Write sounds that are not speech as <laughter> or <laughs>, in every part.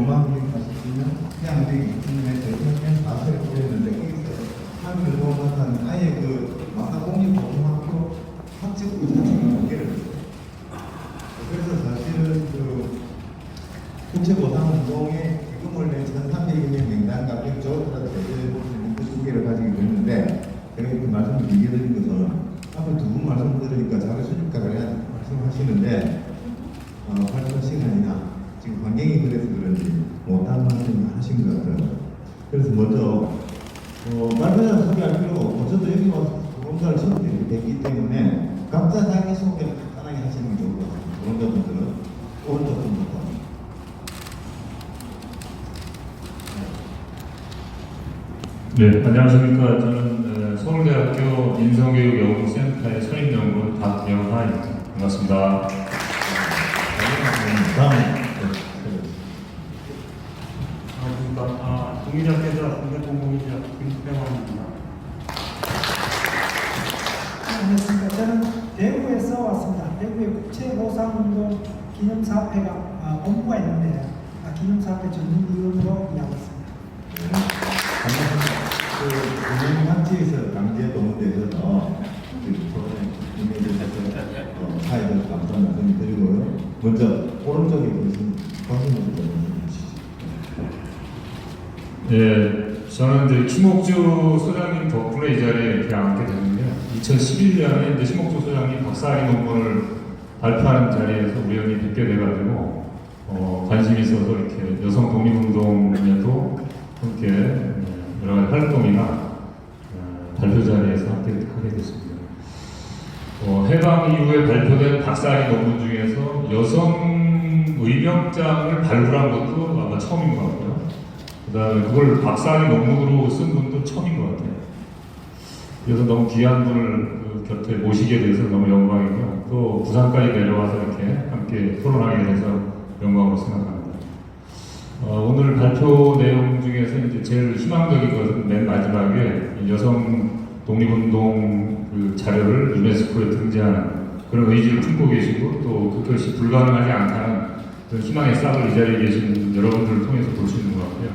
5만원이 갔었으면 그냥 되게 입금해서 그냥 가서 보냈는데 거기서 한 교통학과는 아예 그 마카 공립고등학교 학집부 자체가 공개를 그래서 사실은 그 국채보상 운동에 입금을 낸 1,300인의 명단 가격 저보다 대제해보는 그 소개를 가지고 있는데 제가 그 말씀을 드리게 되는 것은 앞으로 두 분 말씀 들으니까 자기 수집각을 해야 말씀하시는데 먼저 어, 발표자 소개할 필요가 없고 저도 여기 와서 보험사를 처음 뵙기 때문에 각자 자기 소개를 간단하게 하시는 게 좋을 것 같아요. 보험자분들은 오른쪽 분부터. 네, 안녕하십니까. 저는 에, 서울대학교 인성교육연구센터의 선임연구원 박영하입니다. 반갑습니다. 다음 안녕하십니까. 아, 동의자께서 공대공공이자 김태환입니다. 안녕하십니까. 저는 대구에서 왔습니다. 대구에 국제보상운동 기념사업회가 아, 본부가 있는데 아, 기념사업회 전문위원으로 일하고 있습니다. 그 국민 학지에서 강제 동원돼서 그 국민들께서 어, 사회적 감사 말씀 드리고요. 먼저 오른쪽에 계신 말씀 주시죠. 네, 저는 이제 심옥주 소장님 덕분에 이 자리에 이렇게 앉게 됐는데요. 2011년에 이제 심옥주 소장님 박사학위 논문을 발표하는 자리에서 우연히 뵙게 돼가지고 어, 관심이 있어서 이렇게 여성 독립운동에도 함께 에, 여러 가지 활동이나 어, 발표 자리에서 함께 하게 됐습니다. 어, 해방 이후에 발표된 박사학위 논문 중에서 여성 의병장을 발굴한 것도 아마 처음인 것 같고요. 그 다음에 그걸 박사학위 논문으로 쓴 분도 처음인 것 같아요. 그래서 너무 귀한 분을 그 곁에 모시게 돼서 너무 영광이고요. 또 부산까지 내려와서 이렇게 함께 토론하게 돼서 영광으로 생각합니다. 어, 오늘 발표 내용 중에서 이제 제일 희망적인 것은 맨 마지막에 이 여성 독립운동 그 자료를 유네스코에 등재하는 그런 의지를 품고 계시고 또 그것이 불가능하지 않다는 그런 희망의 싹을 이 자리에 계신 여러분들을 통해서 볼 수 있는 것 같고요.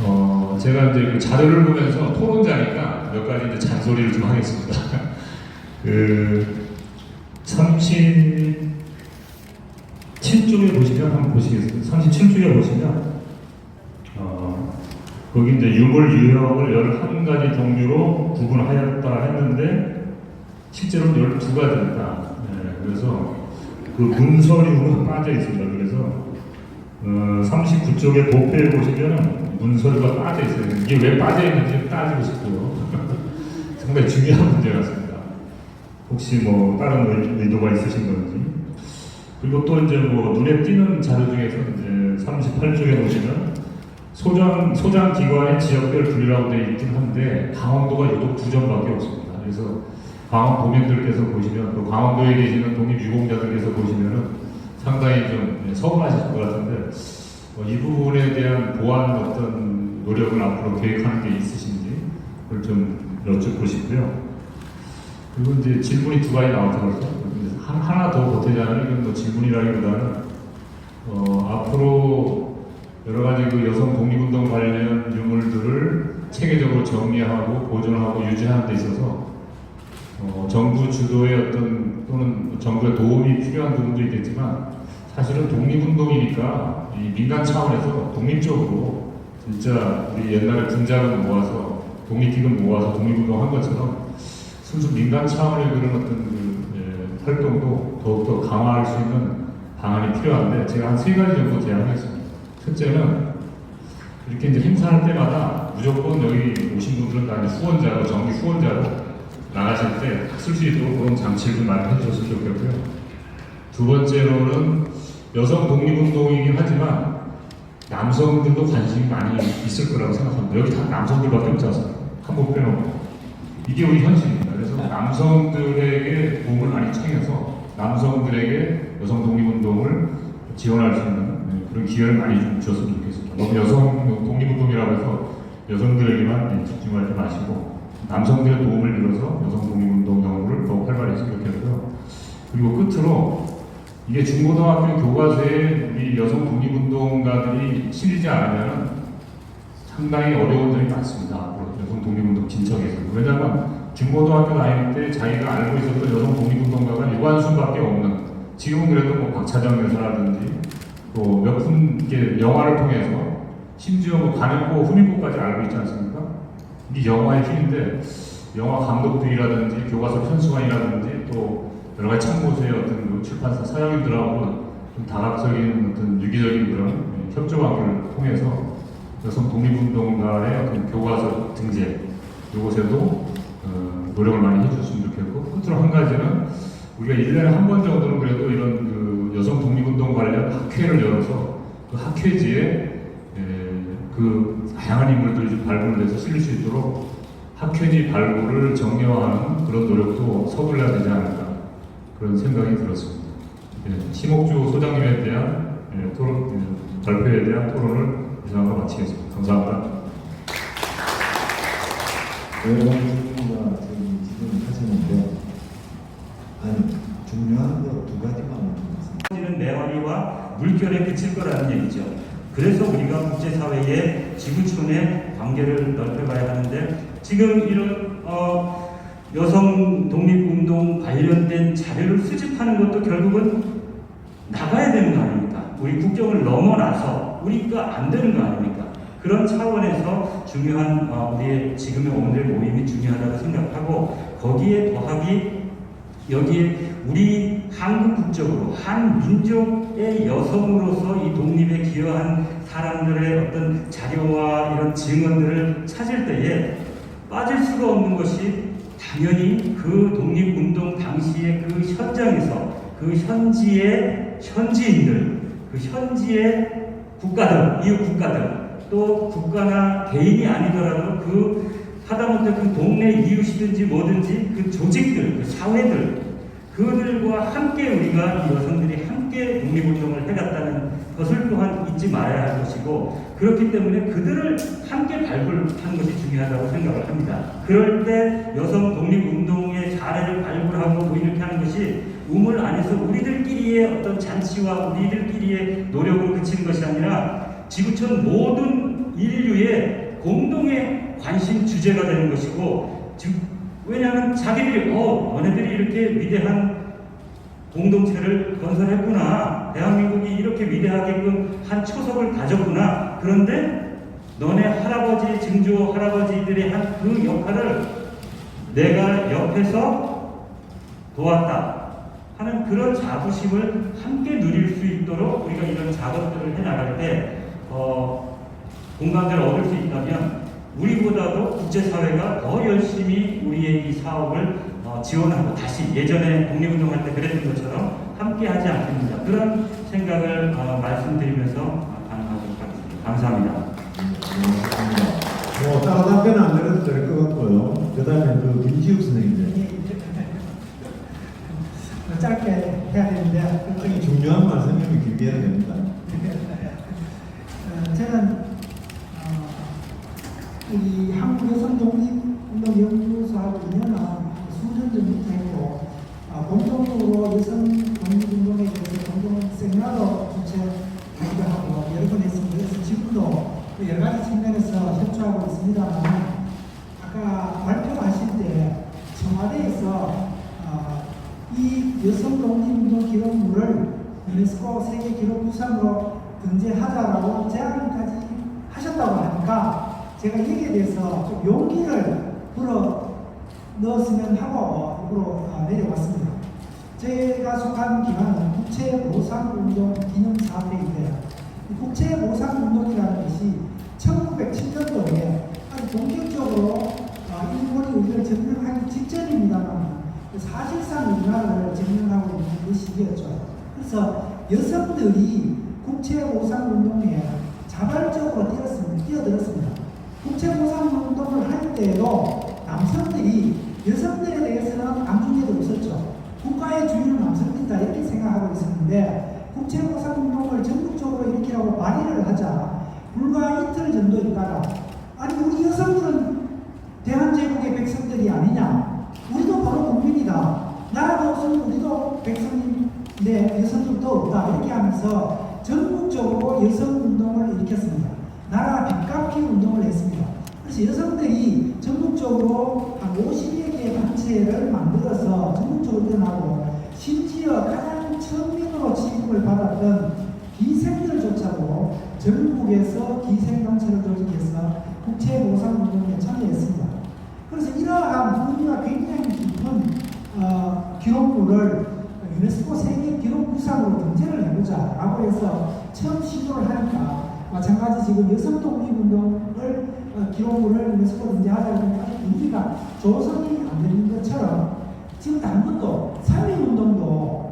어, 제가 이제 그 자료를 보면서 토론자니까 몇 가지 이제 잔소리를 좀 하겠습니다. <laughs> 그 37쪽에 보시면 한번 보시겠습니다. 37쪽에 보시면 어, 거기 이제 유물 유형을 11가지 종류로 구분하였다 했는데 실제로는 12가지입니다. 네, 그래서 그 문서류가 <laughs> 빠져 있습니다. 그래서 어, 39쪽에 도표에 보시면 문서류가 빠져 있어요. 이게 왜 빠져 있는지 따지고 싶고요. <laughs> 상당히 중요한 문제 같습니다. 혹시 뭐 다른 의- 의도가 있으신 건지. 그리고 또 이제 뭐 눈에 띄는 자료 중에서 이제 38쪽에 보시면 소장 소장 기관의 지역별 분류라고 되어 있긴 한데 강원도가 유독 두 점밖에 없습니다. 그래서 강원 도민들께서 보시면 또 강원도에 계시는 독립 유공자들께서 보시면은 상당히 좀 서운하실 것 같은데 어, 이 부분에 대한 보완 어떤 노력을 앞으로 계획하는 게 있으신지 그걸 좀 여쭙고 싶고요. 그리고 이제 질문이 두 가지 나왔더라고요. 한- 하나 더 보태자면 이건 뭐 질문이라기보다는 어, 앞으로 여러 가지 그 여성 독립운동 관련 유물들을 체계적으로 정리하고 보존하고 유지하는 데 있어서 어, 정부 주도의 어떤 또는 정부의 도움이 필요한 부분도 있겠지만 사실은 독립운동이니까 이 민간 차원에서 독립적으로 진짜 우리 옛날에 군자금 모아서 독립기금 모아서 독립운동 한 것처럼 순수 민간 차원의 그런 어떤 그, 예, 활동도 더욱더 강화할 수 있는 방안이 필요한데 제가 한 세 가지 정도 제안하겠습니다. 첫째는 이렇게 이제 행사할 때마다 무조건 여기 오신 분들은 다 후원자로 정기 후원자로 나가실 때 쓸 수 있도록 그런 장치를 좀 마련해 주셨으면 좋겠고요. 두 번째로는 여성 독립운동이긴 하지만 남성들도 관심이 많이 있을 거라고 생각합니다. 여기 다 남성들밖에 없지 않습니까? 한번 빼놓고. 이게 우리. 그래서 남성들에게 도움을 많이 청해서 남성들에게 여성 독립운동을 지원할 수 있는 네, 그런 기회를 많이 좀 주셨으면 좋겠습니다. 너무 여성 독립운동이라고 해서 여성들에게만 네, 집중하지 마시고 남성들의 도움을 빌어서 여성 독립운동 경우를 더욱 활발했으면 좋겠고요. 그리고 끝으로 이게 중고등학교 교과서에 우리 여성 독립운동가들이 실리지 않으면 상당히 어려운 점이 많습니다. 여성 독립운동 진척에서. 왜냐하면 중고등학교 다닐 때 자기가 알고 있었던 여성 독립운동가가 유관순밖에 없는 지금은 그래도 뭐 박차장 여사라든지 또 몇분 이렇게 영화를 통해서 심지어 뭐 관현고 후미고까지 알고 있지 않습니까? 이게 영화의 힘인데 영화 감독들이라든지 교과서 편수관이라든지 또 여러 가지 참고서의 어떤 그 출판사 사장님들하고 좀 다각적인 어떤 유기적인 그런 예, 협조 관계를 통해서 여성 독립운동가의 어떤 교과서 등재 이곳에도 어, 노력을 많이 해주셨으면 좋겠고 끝으로 한 가지는 우리가 1년에 한 번 정도는 그래도 이런 그 여성 독립운동 관련 학회를 열어서 그 학회지에 에, 그 다양한 인물들이 좀 발굴을 해서 실릴 수 있도록 학회지 발굴을 정량화하는 그런 노력도 서둘러야 되지 않을까 그런 생각이 들었습니다. 예, 심옥주 소장님에 대한 예, 토론, 예, 발표에 대한 토론을 이상으로 마치겠습니다. 감사합니다. 가지 질문과 지금 질문을 하셨는데 아니 중요한 거 두 가지만 말씀드렸습니다. 는 메아리와 물결에 그칠 거라는 얘기죠. 그래서 우리가 국제사회의 지구촌의 관계를 넓혀가야 하는데 지금 이런 어, 여성 독립운동 관련된 자료를 수집하는 것도 결국은 나가야 되는 거 아닙니까? 우리 국경을 넘어나서 우리가 안 되는 거 아닙니까? 그런 차원에서 중요한 어, 우리의 지금의 오늘 모임이 중요하다고 생각하고 거기에 더하기 여기에 우리 한국 국적으로 한 민족의 여성으로서 이 독립에 기여한 사람들의 어떤 자료와 이런 증언들을 찾을 때에 빠질 수가 없는 것이 당연히 그 독립운동 당시의 그 현장에서 그 현지의 현지인들, 그 현지의 국가들, 이웃 국가들, 또 국가나 개인이 아니더라도 그 하다못해 그 동네 이웃이든지 뭐든지 그 조직들, 그 사회들, 그들과 함께 우리가 이 여성들이 함께 독립운동을 해갔다는 것을 또한 잊지 말아야 할 것이고 그렇기 때문에 그들을 함께 발굴하는 것이 중요하다고 생각을 합니다. 그럴 때 여성 독립운동의 사례를 발굴하고 뭐 이렇게 하는 것이 우물 안에서 우리들끼리의 어떤 잔치와 우리들끼리의 노력으로 그치는 것이 아니라 지구촌 모든 인류의 공동의 관심 주제가 되는 것이고 즉 왜냐하면 자기들이 어 너네들이 이렇게 위대한 공동체를 건설했구나. 대한민국이 이렇게 위대하게끔 한 초석을 다졌구나. 그런데 너네 할아버지 증조 할아버지들이 한 그 역할을 내가 옆에서 도왔다 하는 그런 자부심을 함께 누릴 수 있도록 우리가 이런 작업들을 해나갈 때 어, 공감대를 얻을 수 있다면 우리보다도 국제사회가 더 열심히 우리의 이 사업을 어, 지원하고 다시 예전에 독립운동할 때 그랬던 것처럼 함께 하지 않겠는가 그런 생각을 어, 말씀드리면서 가능하도록 하겠습니다. 감사합니다. 뭐 따로 답변 안 드려도 될 것 같고요. 그 다음에 그 김지욱 선생님 어, 짧게 해야 되는데 굉장히 중요한 말씀이면 길게 여러 가지 측면에서 협조하고 있습니다만 아까 발표하실 때 청와대에서 어, 이 여성 독립운동 기록물을 유네스코 세계 기록유산으로 등재하자라고 제안까지 하셨다고 하니까 제가 여기에 대해서 좀 용기를 불어 넣었으면 하고 일부러 어, 내려왔습니다. 제가 속한 기관은 국채보상운동 기념사업회인데요. 이 국채보상운동이라는 것이 1907년도에 아주 본격적으로 어, 일본이 우리를 점령하기 직전입니다만 사실상 우리나라를 점령하고 있는 그 시기였죠. 그래서 여성들이 국채보상운동에 자발적으로 뛰었습니다. 뛰어들었습니다. 국채보상운동을 할 때에도 남성들이 여성들에 대해서는 안중에도 없었죠. 국가의 주인은 남성들이다 이렇게 생각하고 있었는데 국채보상운동을 전국적으로 일으키라고 발의를 하자 불과 이틀 정도 있다가 아니 우리 여성들은 대한제국의 백성들이 아니냐? 우리도 바로 국민이다. 나라도 없으면 우리도 백성인데 여성들도 없다. 이렇게 하면서 전국적으로 여성운동을 일으켰습니다. 나라 빚갚기 운동을 했습니다. 그래서 여성들이 전국적으로 한 50여 개의 단체를 만들어서 전국적으로 일어나고 심지어 가장 천민으로 취급을 받았던 기생들조차도 전국에서 기생단체를 조직해서 국채보상운동에 참여했습니다. 그래서 이러한 의미가 굉장히 깊은 어, 기록물을 유네스코 세계 기록유산으로 등재를 해보자 라고 해서 처음 시도를 하니까 마찬가지 지금 여성 독립운동을 어, 기록물을 유네스코 등재하자고 하니까 분위기가 조성이 안 되는 것처럼 지금 것도 사회운동도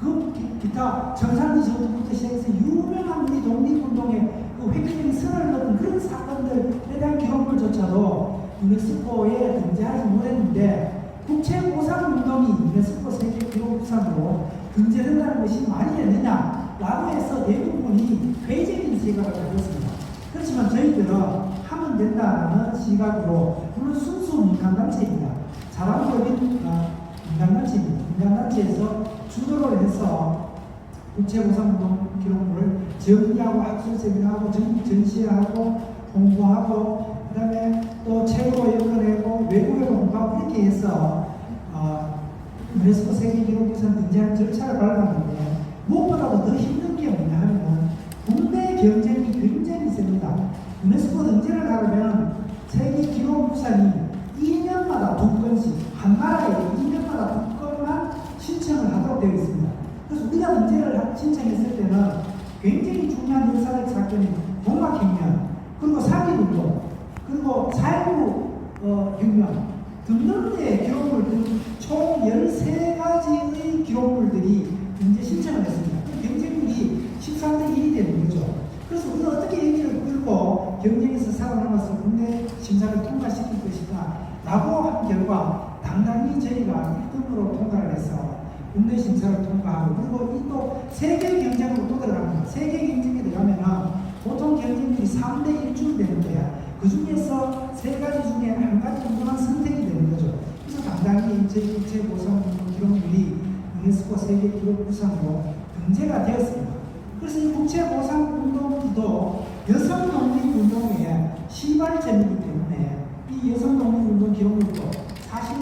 그 기- 기타 정상기 전부터 시작해서 유명한 우리 독립운동의 그 획기적인 선을 넣은 그런 사건들에 대한 기록물조차도 유네스코에 등재하지 못했는데 국채보상운동이 유네스코 세계 기록유산으로 등재된다는 것이 말이 되느냐라고 해서 대부분이 회의적인 시각을 가졌습니다. 그렇지만 저희들은 하면 된다는 시각으로 물론 순수 민간단체입니다. 자랑적인 어, 민간단체입니다. 민간단체에서 주도를 해서 국채보상운동 기록물을 정리하고 학술 세미나하고 전, 전시하고 홍보하고 그 다음에 또 책으로 연결하고 외국에 공부하고 이렇게 해서 어, 유네스코 세계기록유산 등재하는 절차를 밟았는데 무엇보다도 더 힘든 게 뭐냐 하면 국내 경쟁이 굉장히 셉니다. 유네스코 등재를 하려면 세계기록유산이 2년마다 두 건씩 한 나라에 2년마다 두 건만 신청을 하도록 되어 있습니다. 그래서 우리가 하- 신청했을 때는 굉장히 중요한 역사적 사건인 동학혁명 그리고 사기운동 그리고 사일구 어, 혁명 등등의 기록물들 총 13가지의 기록물들이 등재 신청을 했습니다. 그 경쟁률이 13대 1이 되는 거죠. 그래서 우리가 어떻게 얘기를 끌고 경쟁에서 살아남아서 국내 심사를 통과시킬 것인가 라고 한 결과 당당히 저희가 1등으로 통과를 해서 국내 심사를 통과하고 그리고 이 또 세계 경쟁으로 또 들어갑니다. 세계 경쟁에 들어가면은 보통 경쟁률이 3대 1쯤 되는데 그 중에서 세 가지 중에 한 가지 정도만 선택이 되는 거죠. 그래서 당당히 저희 국제 보상 기록물이 유네스코 세계 기록유산으로 등재가 되었습니다. 그래서 이 국제 보상 운동도 여성 독립 운동의 시발점이기 때문에 이 여성 독립 운동 기록물도 사실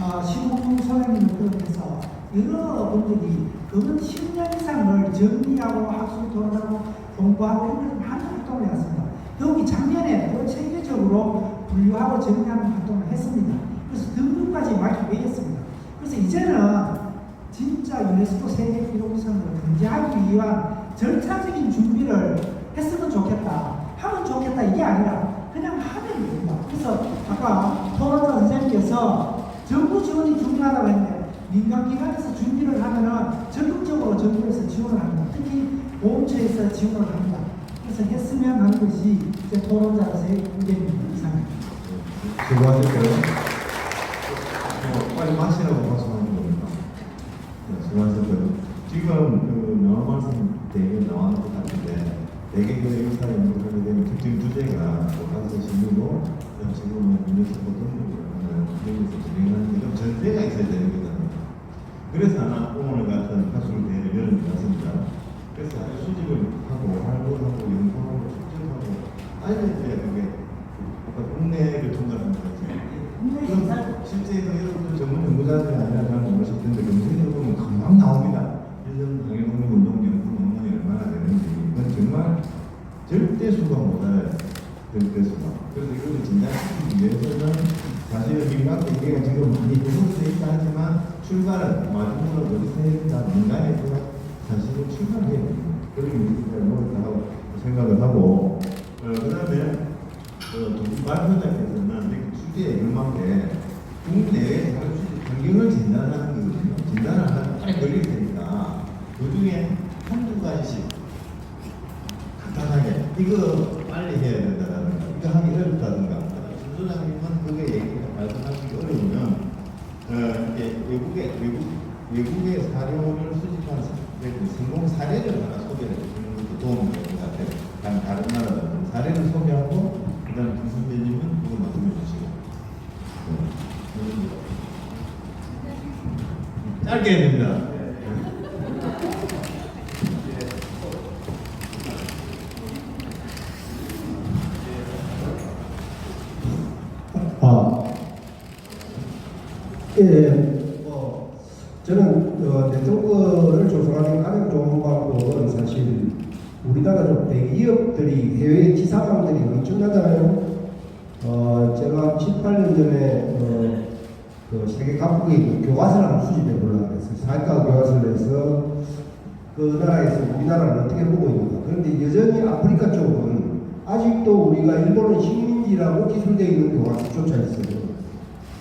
어, 시국공 소장님을 비롯해서 여러 분들이 그분 10년 이상을 정리하고 학술 토론하고 공부하고 이런 많은 활동을 해왔습니다. 더욱이 작년에 또 세계적으로 분류하고 정리하는 활동을 했습니다. 그래서 등급까지 많이 매겼습니다. 그래서 이제는 진짜 유네스코 세계 기록유산으로 등재하기 위한 절차적인 준비를 했으면 좋겠다. 하면 좋겠다 이게 아니라 그냥 하면 됩니다. 그래서 아까 토론자 선생님께서 정부 지원이 중요하다고 했는데 민간기관에서 준비를 하면은 적극적으로 정부에서 지원을 합니다. 특히 보험처에서 지원을 합니다. 그래서 했으면 하는 것이 제 토론자로서의 의견입니다. 이상입니다. 수고하셨고요. 뭐, 빨리 마시라고 말씀하는 겁니다. 네, 수고하셨고요. 지금 그 명함 말씀 되게 나왔는 것 같은데 대개 그 행사에 연구하게 되는 특정 주제가 가서 신문도 지금은 유네스코 등록을 하는 여기서 진행하는 게좀 전제가 있어야 되거든요. 그래서 아마 오늘 같은 학술 대회를 열은 것 같습니다. 그래서 아주 수집을 하고 활동하고 연구하고 축제하고 알려줘야 그게 어떤 국내를 통과하는 거지. 그럼 실제 그 여러분들 전문 연구자들이 아니라 저는 모르실 텐데 검색해 보면 금방 나옵니다. 일전 방해독립 운동 연구 논문이 얼마나 되는지 이건 정말 절대 수가 못할 절대 수가. 그래서 이거를 진단시키기 위해서는 사실 민간 얘기가 지금 많이 해석돼 있다 하지만 출발은 마지막으로 어디서 해야 된다 민간에서 사실은 출발해야 됩니다. 그리고 우리가 노력하고 생각을 하고 어, 그다음에 어, 발표자께서는 이렇게 주제에 열망에 국내에 다른 주제 환경을 진단하는 거거든요. 진단을 하면 빨리 걸릴 테니까 그 중에 한두 가지씩 간단하게 이거 빨리 해야 된다든가 이거 하기 어렵다든가 순소장님은 그게 얘기 말씀하시기 어려우면 어, 이렇게 외국의 외국 외국의 사료를 수집한 성공 사례를 하나 소개해 주시는 것도 도움이 될 것 같아요. 다른 다른 나라들 사례를 소개하고 그다음 김 선배님은 그걸 말씀해 주시고 네. 짧게 됩니다. 아, 예, 뭐, 저는 어, 네트워크를 조성하는 가장 좋은 방법은 사실 우리나라 좀 대기업들이 해외 지사관들이 엄청나잖아요. 어, 제가 7, 8년 전에 어, 그 세계 각국의 그 교과서를 한번 수집해 보려고 했어요. 사회과 교과서를 해서 그 나라에서 우리나라를 어떻게 보고 있는가. 그런데 여전히 아프리카 쪽은 아직도 우리가 일본은 식민지라고 기술되어 있는 교과서조차 있어요.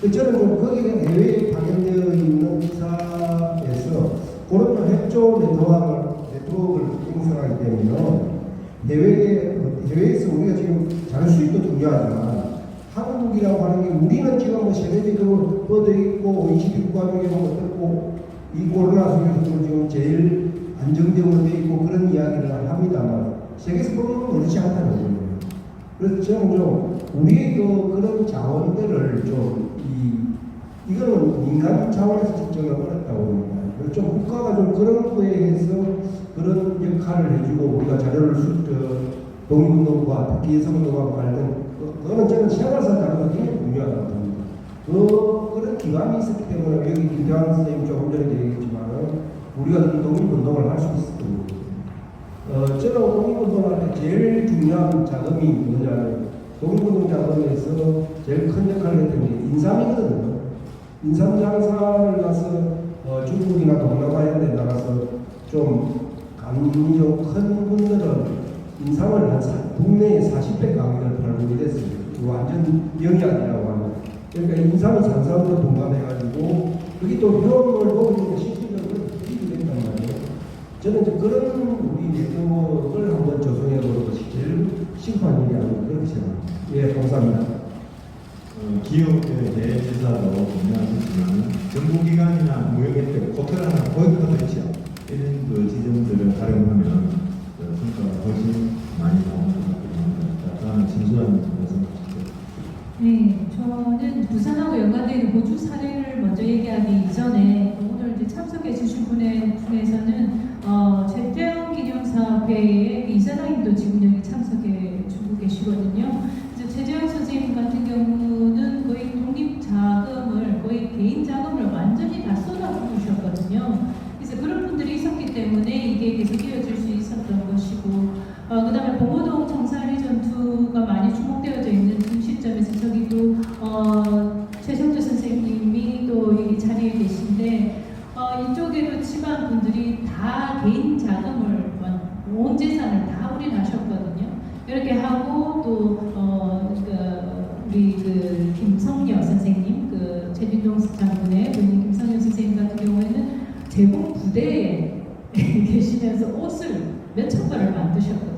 그 저는 좀 거기에 해외에 방영되어 있는 기사에서 그런 좀 협조 네트워크를, 네트워크를 형성하기 때문에 해외에, 해외에서 우리가 지금 자료 수입도 중요하지만 한국이라고 하는 게 우리는 지금 뭐 세계적으로 뻗어 있고 OECD 국가 중에 뭐 어떻고 이 코로나 속에서도 지금 제일 안정적으로 돼 있고 그런 이야기를 합니다만 세계에서 보면 그렇지 않다는 거예요. 그래서 저는 좀 우리의 그 그런 자원들을 좀이 이거는 민간 차원에서 측정을 어렵다고 봅니다. 좀 국가가 좀 그런 거에 대해서 그런 역할을 해주고 우리가 자료를 수, 저, 독립운동과 특히 여성운동과 관련 그- 그거는 저는 생활사 자료가 굉장히 중요하다고 봅니다. 그 그런 기관이 있었기 때문에 여기 김대환 선생님 조금 전에 얘기했지만 우리가 이 독립운동을 할 수 있었던 거예요. 어, 저는 독립운동할 때 제일 중요한 자금이 뭐냐면 독립운동 자금에서 제일 큰 역할을 했던 게 인삼이거든요. 인삼 장사를 가서 어, 중국이나 동남아 이런 데 나가서 좀 감이 좀큰 분들은 인삼을 한 사, 국내에 40배 가격을 팔고 이랬어요. 이거 완전 영양이라고 하는. 그러니까 인삼이 장사하고 동감해가지고 그게 또 효험을 보고 실질적으로 수익이 된단 말이에요. 저는 이제 그런 우리 네트워크를 한번 조성해 보는 것이 제일 심한 일이 아닌가 그렇게 생각합니다. 예, 감사합니다. 어, 기업의 대지사도 분명하겠지만 정부기관이나 무역협회, 호텔 하나 보이콧 했죠. 이 벌을 만드셨거든요.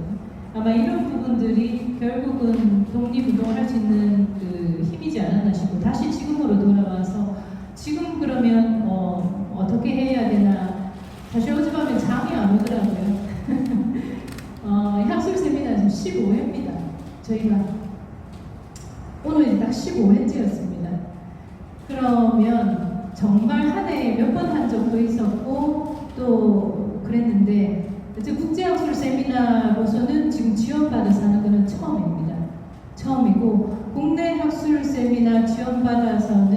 아마 이런 부분들이 결국은 독립운동을 할 수 있는 그 힘이지 않았나 싶고 다시 지금으로 돌아와서 지금 그러면 어, 어떻게 해야 되나 사실 어젯밤에 잠이 안 오더라고요. <laughs> 어, 학술 세미나 지금 15회입니다. 저희가 오늘 딱 15회째였습니 서울 세미나로서는 지금 지원받아서 하는 것은 처음입니다. 처음이고 국내 학술 세미나 지원받아서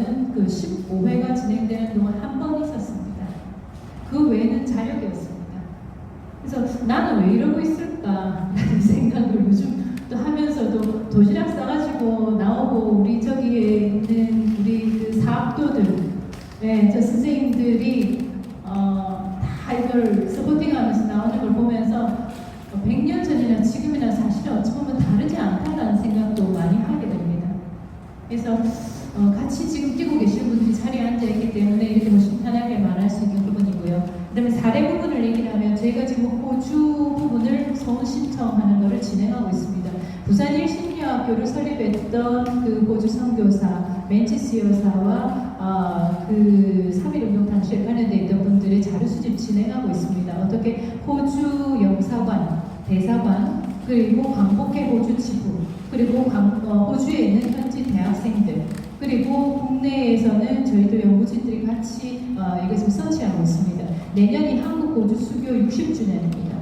여사와 아, 그 3.1운동 당시에 관련돼 있던 분들의 자료 수집 진행하고 있습니다. 어떻게 호주 영사관, 대사관, 그리고 광복회 호주 지부, 그리고 광- 어, 호주에 있는 현지 대학생들, 그리고 국내에서는 저희도 연구진들이 같이 어, 이것을 서치하고 있습니다. 내년이 한국 호주 수교 60주년입니다.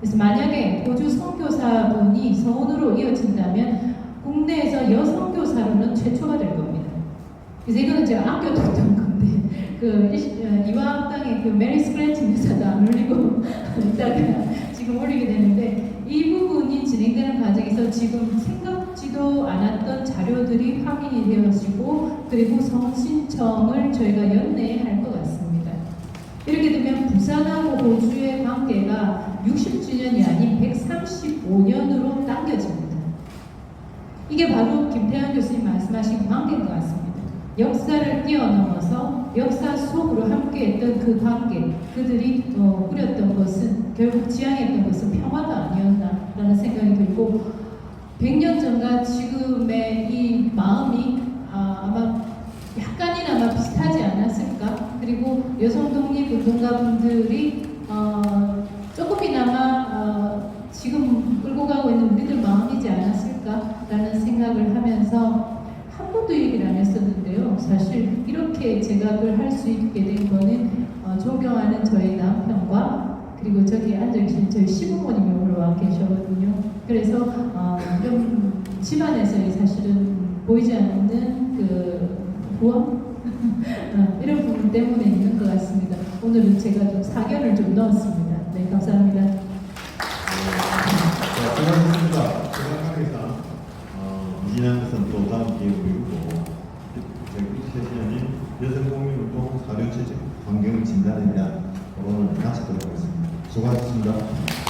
그래서 만약에 호주 선교사분이 서원으로 이어진다면 국내에서 여선교사로는 최초가 될 겁니다. 그래서 이거는 제가 아껴뒀던 건데 그 일- 어, 이화학당의 그 메리 스크래치 교사도 안 올리고 <laughs> 있다가 지금 올리게 되는데 이 부분이 진행되는 과정에서 지금 생각지도 않았던 자료들이 확인이 되어지고 그리고 성신청을 저희가 연내에 할 것 같습니다. 이렇게 되면 부산하고 호주의 관계가 60주년이 아닌 135년으로 당겨집니다. 이게 바로 김태현 교수님 말씀하신 관계인 것 같습니다. 역사를 뛰어넘어서 역사 속으로 함께했던 그 관계, 그들이 어, 꾸렸던 것은 결국 지향했던 것은 평화가 아니었나라는 생각이 들고 100년 전과 지금의 이 마음이 아, 아마 약간이나마 비슷하지 않았을까? 그리고 여성 독립 운동가 분들이 어, 조금이나마 어, 지금 끌고 가고 있는 우리들 마음이지 않았을까라는 생각을 하면서 한 번도 얘기를 안. 사실 이렇게 제각을 할 수 있게 된 거는 어, 존경하는 저희 남편과 그리고 저기 앉아 계신 저희 시부모님이 오늘 와 계셔거든요. 그래서 어, 좀 집안에서의 사실은 보이지 않는 그 부업 <laughs> 어, 이런 부분 때문에 있는 것 같습니다. 오늘은 제가 좀 사견을 좀 넣었습니다. 네, 감사합니다. 자, 수고하셨습니다. 대단하겠다. 어, 이진한 것은 또 다음 기회에 보이고, 제97년인 여성공민운동 사료체제 환경 진단에 대한 하겠습니다. 수고하셨습니다. 네, 수고하셨습니다.